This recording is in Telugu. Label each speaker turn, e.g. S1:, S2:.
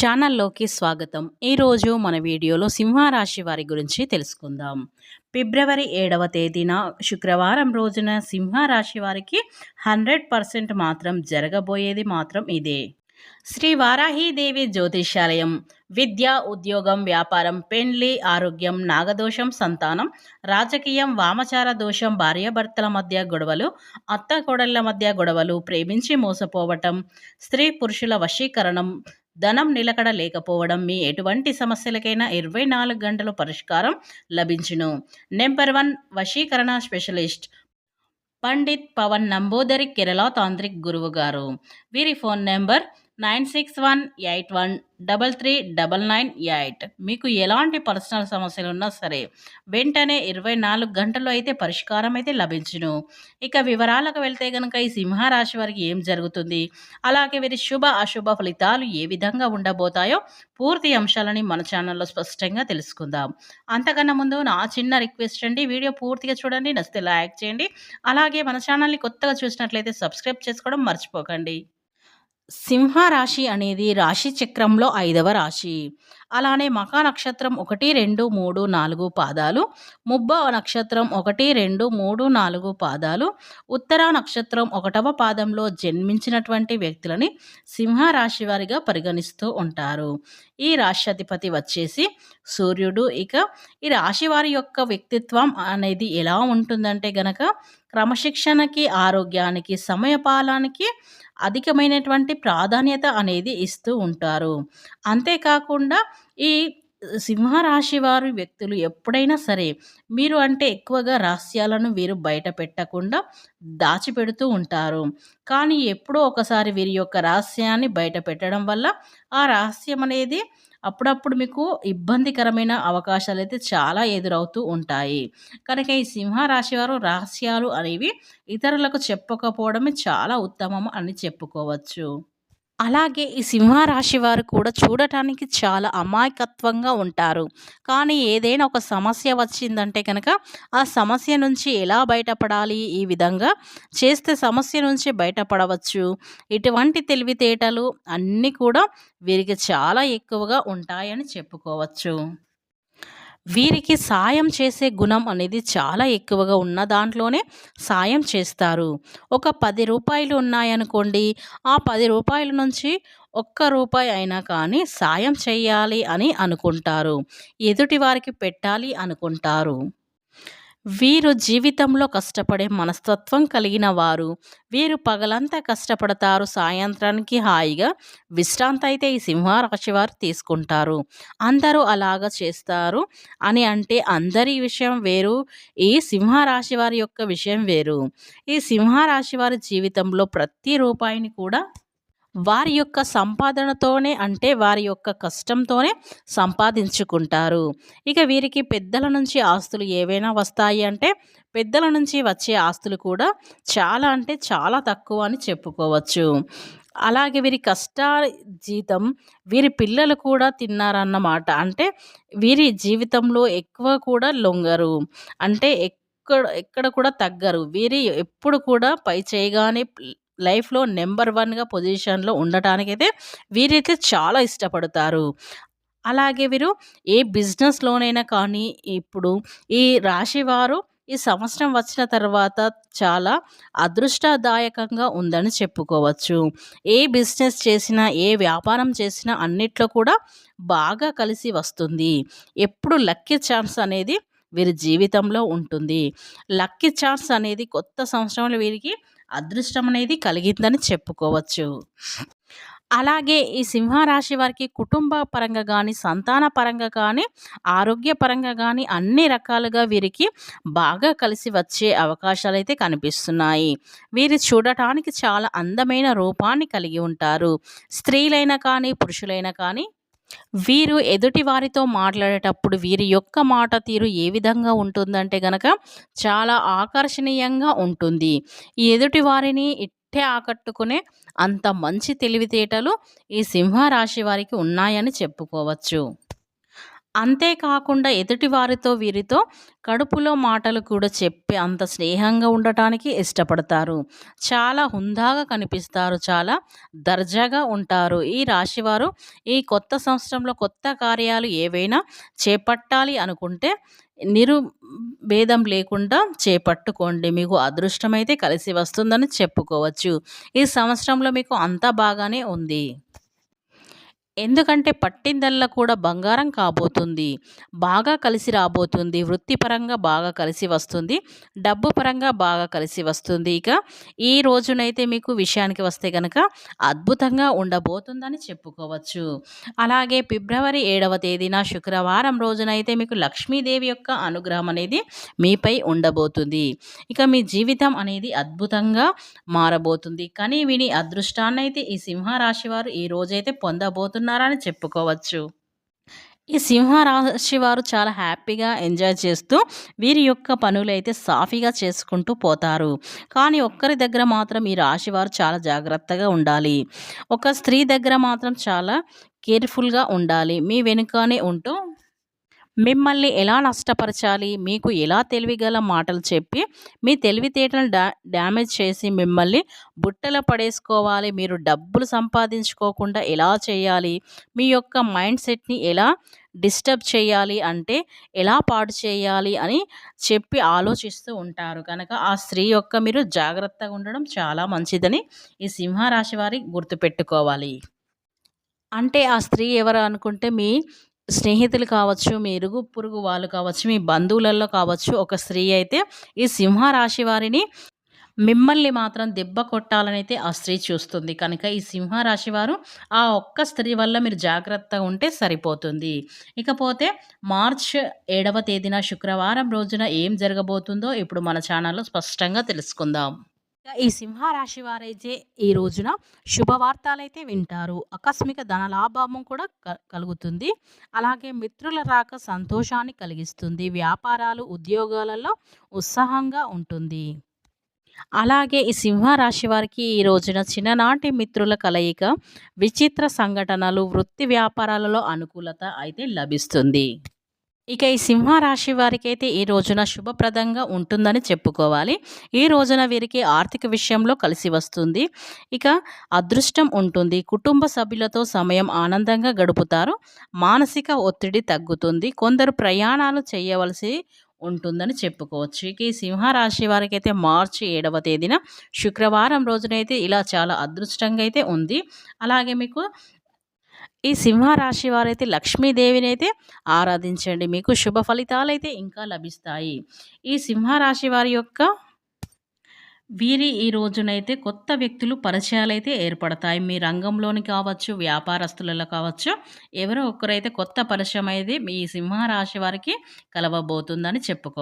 S1: ఛానల్లోకి స్వాగతం. ఈరోజు మన వీడియోలో సింహరాశి వారి గురించి తెలుసుకుందాం. ఫిబ్రవరి ఏడవ తేదీన శుక్రవారం రోజున సింహరాశి వారికి హండ్రెడ్ పర్సెంట్ మాత్రం జరగబోయేది మాత్రం ఇదే. శ్రీ వారాహీదేవి జ్యోతిషాలయం విద్య ఉద్యోగం వ్యాపారం పెండ్లి ఆరోగ్యం నాగదోషం సంతానం రాజకీయం వామచార దోషం భార్యాభర్తల మధ్య గొడవలు అత్త కోడళ్ళ మధ్య గొడవలు ప్రేమించి మోసపోవటం స్త్రీ పురుషుల వశీకరణం ధనం నిలకడ లేకపోవడం మీ ఎటువంటి సమస్యలకైనా ఇరవై నాలుగు గంటలు పరిష్కారం లభించును. నెంబర్ వన్ వశీకరణ స్పెషలిస్ట్ పండిత్ పవన్ నంబోదరి కేరళ తాంత్రిక్ గురువు గారు. వీరి phone number nine six one eight one double three double nine eight. మీకు ఎలాంటి పర్సనల్ సమస్యలు ఉన్నా సరే వెంటనే ఇరవై నాలుగు గంటల్లో అయితే పరిష్కారం అయితే లభించును. ఇక వివరాలకు వెళ్తే గనుక ఈ సింహరాశి వారికి ఏం జరుగుతుంది? అలాగే వీరి శుభ అశుభ ఫలితాలు ఏ విధంగా ఉండబోతాయో పూర్తి అంశాలని మన ఛానల్లో స్పష్టంగా తెలుసుకుందాం. అంతకన్నా ముందు నా చిన్న రిక్వెస్ట్ అండి వీడియో పూర్తిగా చూడండి నచ్చితే లైక్ చేయండి. అలాగే మన ఛానల్ని కొత్తగా చూసినట్లయితే సబ్స్క్రైబ్ చేసుకోవడం మర్చిపోకండి. సింహరాశి అనేది రాశి చక్రంలో ఐదవ రాశి. అలానే మకా నక్షత్రం ఒకటి రెండు మూడు నాలుగు పాదాలు ముబ్బ నక్షత్రం ఒకటి రెండు మూడు నాలుగు పాదాలు ఉత్తర నక్షత్రం ఒకటవ పాదంలో జన్మించినటువంటి వ్యక్తులని సింహరాశి వారిగా పరిగణిస్తూ ఉంటారు. ఈ రాష్ట్రాధిపతి వచ్చేసి సూర్యుడు. ఇక ఈ రాశి వారి యొక్క వ్యక్తిత్వం అనేది ఎలా ఉంటుందంటే గనక క్రమశిక్షణకి ఆరోగ్యానికి సమయపాలానికి అధికమైనటువంటి ప్రాధాన్యత అనేది ఇస్తూ ఉంటారు. అంతేకాకుండా ఈ సింహరాశి వారి వ్యక్తులు ఎప్పుడైనా సరే మీరు అంటే ఎక్కువగా రహస్యాలను వీరు బయట పెట్టకుండా దాచిపెడుతూ ఉంటారు. కానీ ఎప్పుడో ఒకసారి వీరి యొక్క రహస్యాన్ని బయట పెట్టడం వల్ల ఆ రహస్యం అనేది అప్పుడప్పుడు మీకు ఇబ్బందికరమైన అవకాశాలు అయితే చాలా ఎదురవుతూ ఉంటాయి. కనుక ఈ సింహరాశి వారు రహస్యాలు అనేవి ఇతరులకు చెప్పకపోవడమే చాలా ఉత్తమం అని చెప్పుకోవచ్చు. అలాగే ఈ సింహరాశి వారు కూడా చూడటానికి చాలా అమాయకత్వంగా ఉంటారు. కానీ ఏదైనా ఒక సమస్య వచ్చిందంటే కనుక ఆ సమస్య నుంచి ఎలా బయటపడాలి? ఈ విధంగా చేస్తే సమస్య నుంచి బయటపడవచ్చు. ఇటువంటి తెలివితేటలు అన్నీ కూడా వీరికి చాలా ఎక్కువగా ఉంటాయని చెప్పుకోవచ్చు. వీరికి సాయం చేసే గుణం అనేది చాలా ఎక్కువగా ఉన్న దాంట్లోనే సాయం చేస్తారు. ఒక పది రూపాయలు ఉన్నాయనుకోండి ఆ పది రూపాయల నుంచి ఒక్క రూపాయి అయినా కానీ సాయం చేయాలి అని అనుకుంటారు. ఎదుటి వారికి పెట్టాలి అనుకుంటారు. వీరు జీవితంలో కష్టపడే మనస్తత్వం కలిగిన వారు. వీరు పగలంతా కష్టపడతారు. సాయంత్రానికి హాయిగా విశ్రాంతి అయితే ఈ సింహరాశి వారు తీసుకుంటారు. అందరూ అలాగ చేస్తారు అని అంటే అందరి విషయం వేరు ఈ సింహరాశి వారి యొక్క విషయం వేరు. ఈ సింహరాశి వారి జీవితంలో ప్రతి రూపాయిని కూడా వారి యొక్క సంపాదనతోనే అంటే వారి యొక్క కష్టంతోనే సంపాదించుకుంటారు. ఇక వీరికి పెద్దల నుంచి ఆస్తులు ఏవైనా వస్తాయి అంటే పెద్దల నుంచి వచ్చే ఆస్తులు కూడా చాలా అంటే చాలా తక్కువ అని చెప్పుకోవచ్చు. అలాగే వీరి కష్ట జీతం వీరి పిల్లలు కూడా తిన్నారన్నమాట. అంటే వీరి జీవితంలో ఎక్కువ కూడా లొంగరు. అంటే ఎక్కడ ఎక్కడ కూడా తగ్గరు. వీరి ఎప్పుడు కూడా పై చేయగానే లైఫ్లో నెంబర్ వన్గా పొజిషన్లో ఉండటానికైతే వీరైతే చాలా ఇష్టపడతారు. అలాగే వీరు ఏ బిజినెస్లోనైనా కానీ ఇప్పుడు ఈ రాశివారు ఈ సంవత్సరం వచ్చిన తర్వాత చాలా అదృష్టదాయకంగా ఉందని చెప్పుకోవచ్చు. ఏ బిజినెస్ చేసినా ఏ వ్యాపారం చేసినా అన్నిట్లో కూడా బాగా కలిసి వస్తుంది. ఎప్పుడు లక్కీ ఛాన్స్ అనేది వీరి జీవితంలో ఉంటుంది. లక్కీ ఛాన్స్ అనేది కొత్త సంవత్సరంలో వీరికి అదృష్టం అనేది కలిగిందని చెప్పుకోవచ్చు. అలాగే ఈ సింహరాశి వారికి కుటుంబ పరంగా కానీ సంతాన పరంగా కానీ ఆరోగ్యపరంగా కానీ అన్ని రకాలుగా వీరికి బాగా కలిసి వచ్చే అవకాశాలు అయితే కనిపిస్తున్నాయి. వీరు చూడటానికి చాలా అందమైన రూపాన్ని కలిగి ఉంటారు. స్త్రీలైనా కానీ పురుషులైనా కానీ వీరు ఎదుటి వారితో మాట్లాడేటప్పుడు వీరి యొక్క మాట తీరు ఏ విధంగా ఉంటుందంటే గనక చాలా ఆకర్షణీయంగా ఉంటుంది. ఈ ఎదుటి వారిని ఇట్టే ఆకట్టుకునే అంత మంచి తెలివితేటలు ఈ సింహరాశి వారికి ఉన్నాయని చెప్పుకోవచ్చు. అంతేకాకుండా ఎదుటి వారితో వీరితో కడుపులో మాటలు కూడా చెప్పి అంత స్నేహంగా ఉండటానికి ఇష్టపడతారు. చాలా హుందాగా కనిపిస్తారు చాలా దర్జాగా ఉంటారు. ఈ రాశివారు ఈ కొత్త సంవత్సరంలో కొత్త కార్యాలు ఏవైనా చేపట్టాలి అనుకుంటే నిరుభేదం లేకుండా చేపట్టుకోండి. మీకు అదృష్టమైతే కలిసి వస్తుందని చెప్పుకోవచ్చు. ఈ సంవత్సరంలో మీకు అంతా బాగానే ఉంది. ఎందుకంటే పట్టిందల్లా కూడా బంగారం కాబోతుంది. బాగా కలిసి రాబోతుంది. వృత్తిపరంగా బాగా కలిసి వస్తుంది. డబ్బు పరంగా బాగా కలిసి వస్తుంది. ఇక ఈ రోజునైతే మీకు విషయానికి వస్తే కనుక అద్భుతంగా ఉండబోతుందని చెప్పుకోవచ్చు. అలాగే ఫిబ్రవరి ఏడవ తేదీన శుక్రవారం రోజునైతే మీకు లక్ష్మీదేవి యొక్క అనుగ్రహం అనేది మీపై ఉండబోతుంది. ఇక మీ జీవితం అనేది అద్భుతంగా మారబోతుంది. కానీ విని అదృష్టాన్ని అయితే ఈ సింహరాశి వారు ఈ రోజైతే పొందబోతున్నారు ఉన్నారని చెప్పుకోవచ్చు. ఈ సింహరాశి వారు చాలా హ్యాపీగా ఎంజాయ్ చేస్తూ వీరి యొక్క పనులు అయితే సాఫీగా చేసుకుంటూ పోతారు. కానీ ఒక్కరి దగ్గర మాత్రం ఈ రాశి వారు చాలా జాగ్రత్తగా ఉండాలి. ఒక స్త్రీ దగ్గర మాత్రం చాలా కేర్ఫుల్గా ఉండాలి. మీ వెనుకనే ఉంటూ మిమ్మల్ని ఎలా నష్టపరచాలి? మీకు ఎలా తెలివిగల మాటలు చెప్పి మీ తెలివితేటలను డా డ్యామేజ్ చేసి మిమ్మల్ని బుట్టలో పడేసుకోవాలి మీరు డబ్బులు సంపాదించుకోకుండా ఎలా చేయాలి మీ యొక్క మైండ్ సెట్ని ఎలా డిస్టర్బ్ చేయాలి అంటే ఎలా పాడు చేయాలి అని చెప్పి ఆలోచిస్తూ ఉంటారు. కనుక ఆ స్త్రీ యొక్క మీరు జాగ్రత్తగా ఉండడం చాలా మంచిదని ఈ సింహరాశి వారి గుర్తుపెట్టుకోవాలి. అంటే ఆ స్త్రీ ఎవరు అనుకుంటే మీ స్నేహితులు కావచ్చు మీ ఇరుగు పురుగు వాళ్ళు కావచ్చు మీ బంధువులలో కావచ్చు ఒక స్త్రీ అయితే ఈ సింహరాశి వారిని మిమ్మల్ని మాత్రం దెబ్బ కొట్టాలనైతే ఆ స్త్రీ చూస్తుంది. కనుక ఈ సింహరాశి వారు ఆ ఒక్క స్త్రీ వల్ల మీరు జాగ్రత్తగా ఉంటే సరిపోతుంది. ఇకపోతే మార్చ్ ఏడవ తేదీన శుక్రవారం రోజున ఏం జరగబోతుందో ఇప్పుడు మన ఛానల్లో స్పష్టంగా తెలుసుకుందాం. ఈ సింహరాశి వారైతే ఈ రోజున శుభవార్తలైతే వింటారు. ఆకస్మిక ధన లాభము కూడా కలుగుతుంది. అలాగే మిత్రుల రాక సంతోషాన్ని కలిగిస్తుంది. వ్యాపారాలు ఉద్యోగాలలో ఉత్సాహంగా ఉంటుంది. అలాగే ఈ సింహరాశి వారికి ఈ రోజున చిన్ననాటి మిత్రుల కలయిక విచిత్ర సంఘటనలు వృత్తి వ్యాపారాలలో అనుకూలత అయితే లభిస్తుంది. ఇక ఈ సింహరాశి వారికి అయితే ఈ రోజున శుభప్రదంగా ఉంటుందని చెప్పుకోవాలి. ఈ రోజున వీరికి ఆర్థిక విషయంలో కలిసి వస్తుంది. ఇక అదృష్టం ఉంటుంది. కుటుంబ సభ్యులతో సమయం ఆనందంగా గడుపుతారు. మానసిక ఒత్తిడి తగ్గుతుంది. కొందరు ప్రయాణాలు చేయవలసి ఉంటుందని చెప్పుకోవచ్చు. ఇక ఈ సింహరాశి వారికి అయితే మార్చి ఏడవ తేదీన శుక్రవారం రోజునైతే ఇలా చాలా అదృష్టంగా అయితే ఉంది. అలాగే మీకు ఈ సింహరాశి వారైతే లక్ష్మీదేవిని అయితే ఆరాధించండి. మీకు శుభ ఫలితాలు అయితే ఇంకా లభిస్తాయి. ఈ సింహరాశి వారి యొక్క వీరి ఈ రోజునైతే కొత్త వ్యక్తులు పరిచయాలు అయితే ఏర్పడతాయి. మీ రంగంలోని కావచ్చు వ్యాపారస్తులలో కావచ్చు ఎవరో ఒకరైతే కొత్త పరిచయం అయితే మీ సింహరాశి వారికి కలవబోతుందని చెప్పుకోవాలి